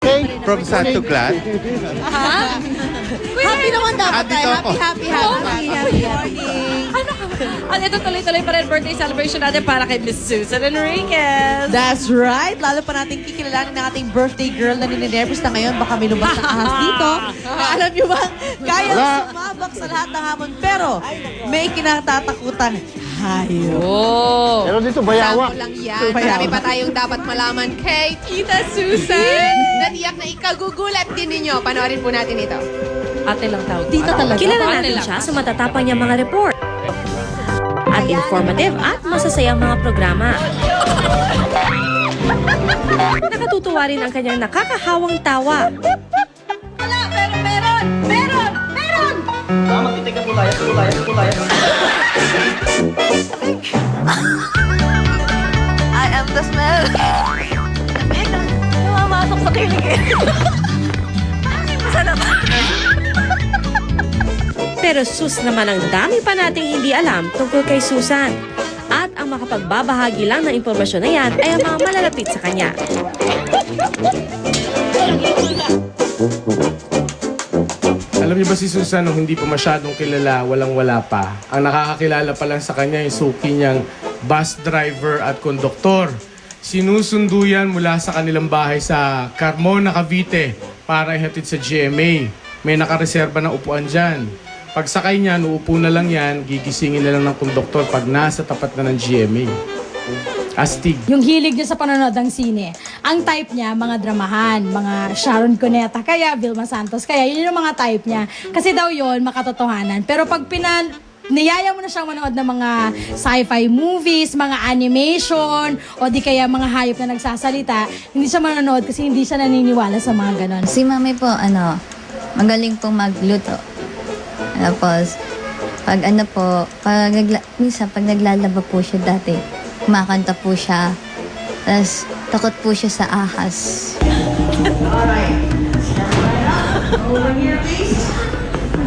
Okay, from Santo Clan. Happy naman dapat Andito tayo. ako. Happy, happy, happy, happy, happy. Ano ka? At ito tuloy-tuloy pa rin birthday celebration natin para kay Miss Susan Enriquez. That's right. Lalo pa natin kikilalanin ng ating birthday girl na ninenervous na ngayon. Baka may lumabas na ahas dito. Alam niyo ba, kaya Wala. sumabak sa lahat ng hamon. Pero may kinatatakutan. Hayop. Oh. Pero dito, bayawa. Sample lang yan. Marami pa tayong dapat malaman kay Tita Susan. Natiyak na ikagugulat din ninyo. Panoorin po natin ito. Ate lang tawag. Tita talaga. Kilala natin lang. siya sa matatapang niyang mga report. At informative at masasayang mga programa. Nakatutuwa rin ang kanyang nakakahawang tawa. I am the smell. Namamasok sa kilig Pero sus naman ang dami pa nating hindi alam tungkol kay Susan. At ang makapagbabahagi lang ng impormasyon na yan ay ang mga malalapit sa kanya. Alam niyo ba si Susan nung hindi pa masyadong kilala, walang-wala pa. Ang nakakakilala pa lang sa kanya yung suki niyang bus driver at konduktor. Sinusundo yan mula sa kanilang bahay sa Carmona, Cavite para ihatid sa GMA. May nakareserba ng upuan dyan. Pagsakay niya, uupo na lang yan, gigisingin na lang ng konduktor pag nasa tapat na ng GMA. Astig. Yung hilig niya sa panonood ng sine. Ang type niya, mga dramahan, mga Sharon Cuneta, kaya Vilma Santos. Kaya yun yung mga type niya. Kasi daw yun, makatotohanan. Pero pag pinan niyaya mo na siyang manood ng mga sci-fi movies, mga animation, o di kaya mga hayop na nagsasalita, hindi siya manonood kasi hindi siya naniniwala sa mga ganon. Si mami po, ano, magaling po magluto. Tapos, pag ano po, pag, minsan pag naglalaba po siya dati, kumakanta po siya. Tapos, takot po siya sa ahas.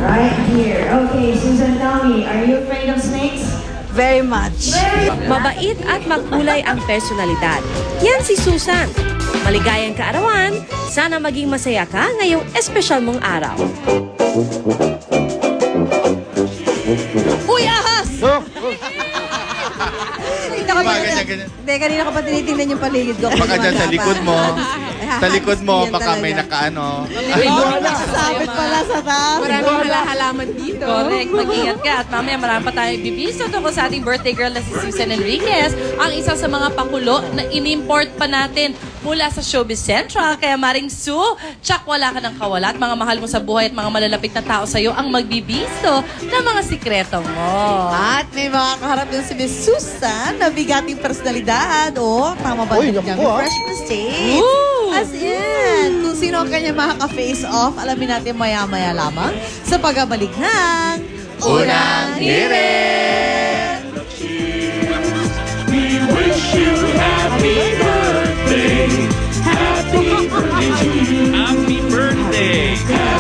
Right here. Okay, Susan, tell me, are you afraid of snakes? Very much. Mabait at magkulay ang personalidad. Yan si Susan. Maligayang kaarawan, sana maging masaya ka ngayong espesyal mong araw. Uy, ahas! Oh, Hindi ka Mga ganyan-ganyan. Hindi, kanina ka pa tinitingnan yung paligid ko. Baka dyan sa likod mo. Sa likod mo, baka may nakaano. Oh, nakasabit pala sa taas. Maraming halahalaman dito. Correct. Mag-ingat ka. At mamaya marami pa tayong ibibiso tungkol sa ating birthday girl na si Susan Enriquez. Ang isa sa mga pakulo na inimport pa natin mula sa Showbiz Central. Kaya Maring Sue, tsak wala ka ng kawalat. Mga mahal mo sa buhay at mga malalapit na tao sa'yo ang magbibiso ng mga sikreto mo. At may mga kaharap din si Miss Susan na bigating personalidad. O, tama ba? Uy, naku, ah. Fresh State. Woo! As in, kung sino ang kanya makaka-face off, alamin natin maya-maya lamang sa pagbabalik ng Unang hirit! Hey.